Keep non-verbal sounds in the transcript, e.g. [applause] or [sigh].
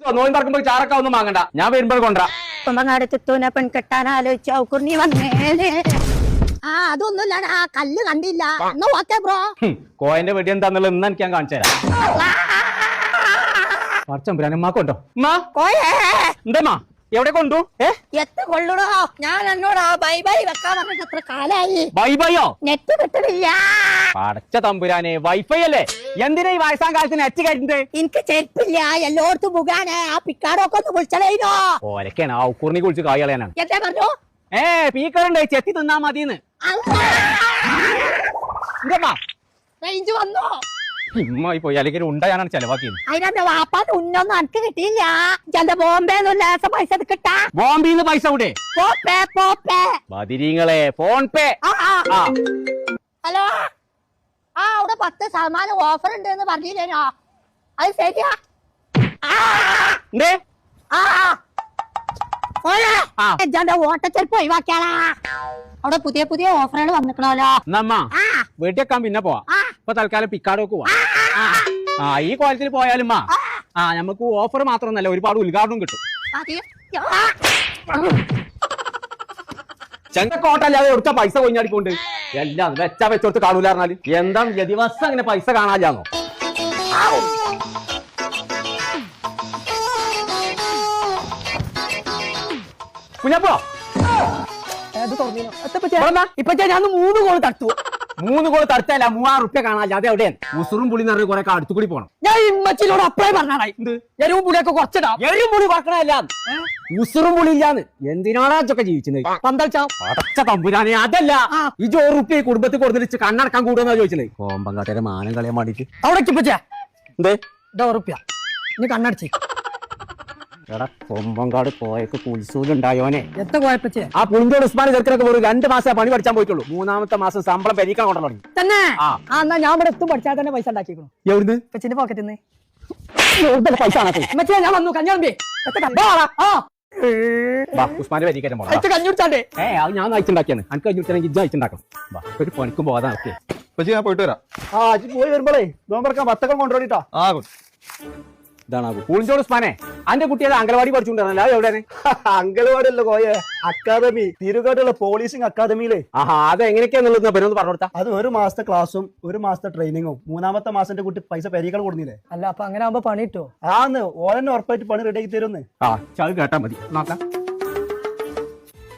നോയും പറക്കുമ്പോ ചാറക്ക ഒന്നും വാങ്ങണ്ട. ഞാൻ വരുമ്പോൾ കൊണ്ടാ കുമ്പങ്ങാട് തുത്തൂനെ പെൺകെട്ടാൻ ആലോചിച്ച കുർണി വന്നേനെ ആ അതൊന്നുമില്ല. ആ കല്ല് കണ്ടില്ല. എന്നാ ഓക്കെ ബ്രോ. കോയന്റെ വെടി എന്താന്നുള്ളത് ഇന്ന് എനിക്ക് ഞാൻ കാണിച്ചു തരാം. പറച്ചമ്പുരാനമ്മാക്കൊണ്ടോ കോയേ. എന്തമ്മാ എവിടെ കൊണ്ടു? ഏ? എത്ത് കൊള്ളൂടോ. ഞാൻ എന്നോട് ബൈ ബൈ വെക്കാൻ പറഞ്ഞിട്ട് എത്ര കാലായി. ബൈ ബൈയോ? നെറ്റ് കിട്ടണില്ല പടച്ച തമ്പുരാനെ വൈഫൈ അല്ലേ? എന്തിനാ ഈ വയസ്സാം കാലത്ത് നെറ്റ് കയറ്റുന്നത്? എനിക്ക് ചെരുപ്പില്ല എല്ലായിടത്തും മുഖാണ്. ആ പിക്കാടൊക്കെ ഒന്ന് വിളിച്ചളേനോ ഓരൊക്കെയാണ് ആ ഉക്കുറിനെ കുളിച്ച് കായളയാനാണ് എന്താ പറഞ്ഞു? ഏ പീക്കറുണ്ട് ചെത്തി തിന്നാ മതിന്ന്. റേഞ്ച് വന്നോ? ഇമ്മായി പോയി. അല്ലെങ്കിൽ ഉണ്ട ഞാനാണ് ചെലവാക്കിയത്. അതിനെന്റെ വാപ്പാന്റെ ഉന്നൊന്നും എനിക്ക് കിട്ടിയില്ല. എന്റെ ബോംബെ ലേശ പൈസ കിട്ടാ? ബോംബെന്ന് പൈസ കൂടെ പോപ്പേ പോപ്പേ ഫോൺ പേ. ഹലോ? ആ അവിടെ പത്ത് ശതമാനം ഓഫർ ഉണ്ട് എന്ന് പറഞ്ഞില്ലേനോ അത് ശരിയാ. ഓട്ടച്ചെരുപ്പ് ഒഴിവാക്കിയാളാ? അവിടെ പുതിയ പുതിയ ഓഫറുകൾ വന്നിക്കണല്ലോ എന്നമ്മ ആ. വീട്ടിലേക്കാൻ പിന്നെ പോവാം. ഇപ്പൊ തൽക്കാലം പിക്കാടോക്ക് പോവാ. ആ, ഈ കോലത്തിൽ പോയാലും മാ. ആ. നമുക്ക് ഓഫർ മാത്രമല്ല ഒരുപാട് ഉദ്ഘാടനം കിട്ടും. ചെങ്കക്കോട്ടല്ലാതെ എടുത്ത പൈസ കൊഞ്ഞാടിക്കൊണ്ട് എല്ലാം വെച്ചാ വെച്ചോടുത്ത് കാണൂല പറഞ്ഞാൽ എന്താ ദിവസം അങ്ങനെ പൈസ കാണാല്ലാന്നോ കുഞ്ഞപ്പോ? ഇപ്പൊ ഞാൻ മൂന്ന് കോൾ തട്ടു മൂന്ന് കോൾ തടുത്താല മൂവായിരം റുപ്യ കാണാല്ല? അതെ എവിടെയാണ്? ഉസുറും പുളി നിറഞ്ഞ കുറെ അടുത്തു കൂടി പോണം. ഞാൻ ഇമ്മച്ചിനോട് അപ്പഴേ പറഞ്ഞാലായി എന്ത്? എരിവും പുളിയൊക്കെ കുറച്ചിടാം. എരിവും പുളി കുറക്കണല്ല ഉസുറും പുളി ഇല്ലാന്ന്. എന്തിനാണ് അച്ചൊക്കെ ജീവിച്ചത് പന്തളിച്ചാ? അടച്ച തമ്പുരാനെ അതല്ല. ഇജ് ഈ ചോറ് റുപ്യ കുടുംബത്തിൽ കൊടുത്തിട്ട് കണ്ണടക്കാൻ കൂടുതലാ ചോദിച്ചത് കോമ്പങ്കാട്ടേരെ മാനം കളയാൻ വേണ്ടിട്ട് അവിടെ എന്തേ? ഇതാ ഉറുപ്പ്യ. ഇനി കണ്ണടിച്ച് എടാ കൊമ്പങ്കാട് പോയക്ക് കുൽസൂലുണ്ടായോനെ. എത്ര കോയപ്പച്ചേ ആ പുളിഞ്ചോട് ഉസ്മാൻ ചെറുക്കനൊക്കെ ഒരു രണ്ട് മാസം പണി പഠിച്ചാൻ പോയിട്ടുള്ളൂ. മൂന്നാമത്തെ മാസം ശമ്പളം പെരീക്കാൻ കൊണ്ടു തുടങ്ങി തന്നെ? ആ. ആ എന്നാ ഞാൻ ഇവിടെ എത്തും പഠിച്ചാൽ തന്നെ പൈസ ഉണ്ടാക്കിക്കണു എവിടുന്ന്? കൊച്ചിന്റെ പോക്കറ്റിൽ നിന്ന് എവിടുത്തെ പൈസ ഞാൻ വന്നു. കഞ്ഞാമ്പേ ആ. വാ ഉസ്മാന്റെ പെരീക്കാൻ പോകാം എത്ര കഞ്ഞുടിച്ചാണ്ടേ ഏ അത് ഞാൻ അയച്ചുണ്ടാക്കിയാണ്. എനിക്ക് കഴിഞ്ഞിട്ടുണ്ടെങ്കിൽ ഇജ്ജ് അയച്ചുണ്ടാക്കണം. വാ ഒരു പണിക്കും പോകാതെ ഓക്കെ പക്ഷേ ഞാൻ പോയിട്ട് വരാം. ആ പോയി നോമ്പറക്കാൻ കൊണ്ടുപോയിട്ടോ ആ ഇതാണ് പൂളിഞ്ചോട് ഉസ്മാനെ. അന്റെ കുട്ടികളെ അംഗനവാടി പഠിച്ചുകൊണ്ടിരുന്നല്ലോ? എവിടെയാണ്? [laughs] അല്ല കോയെ? അക്കാദമി. തിരുകാട്ടുള്ള പോലീസിംഗ് അക്കാദമിയിലെ. ആഹാ അത് എങ്ങനെയൊക്കെയാണെന്നുള്ളത് പിന്നെ പറഞ്ഞു കൊടുത്താ. അത് ഒരു മാസത്തെ ക്ലാസ്സും ഒരു മാസത്തെ ട്രെയിനിങ്ങും. മൂന്നാമത്തെ മാസത്തിന്റെ കുട്ടി പൈസ പെരീകൾ കൊടുന്നില്ലേ? അല്ല അപ്പൊ അങ്ങനെ ആവുമ്പോ പണി കിട്ടോ ആന്ന് ഓലെന്നെ ഉറപ്പായിട്ട് പണി റെഡി ആക്കി തരുന്നേ. ആ ചത് കേട്ടാ മതി. നോക്കാം.